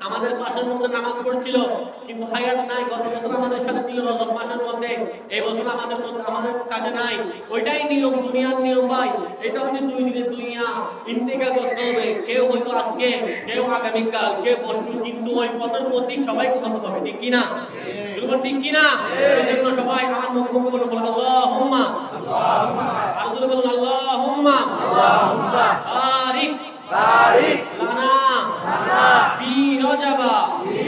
আমাদের পাশের মধ্যে নামাজ পড়ছিল কিন্তু হায়াত নাই গত বছর আমাদের সাথে ছিল রজব মাসের মধ্যে। এই বছর আমাদের মধ্যে আমাদের কাছে নাই। ওইটাই নিয়ম দুনিয়ার নিয়ম ভাই। এটা হচ্ছে দুই দিনের দুনিয়া। ইন্তেকাল করতে হবে। কেউ হয়তো আজকে কেউ আগামীকাল কেউ পরশু কিন্তু ওই পথের প্রতীক সবাইকে হতে হবে ঠিক কিনা? ঠিক। কিনা? এই জন্য সবাই আমার মুখ মুখ বলে বলো আল্লাহুম্মা। আর জোরে বলুন আল্লাহুম্মা। আল্লাহুম্মা। বারিক। বারিক। লানা ফি রজাবা ফি রজবা ওয়া শাবান ওয়া শাবান ওয়া বাল্লিগনা ওয়া রমাদান রমাদান আল্লাহুম্মা আল্লাহুম্মা বারিক বারিক লানা ফি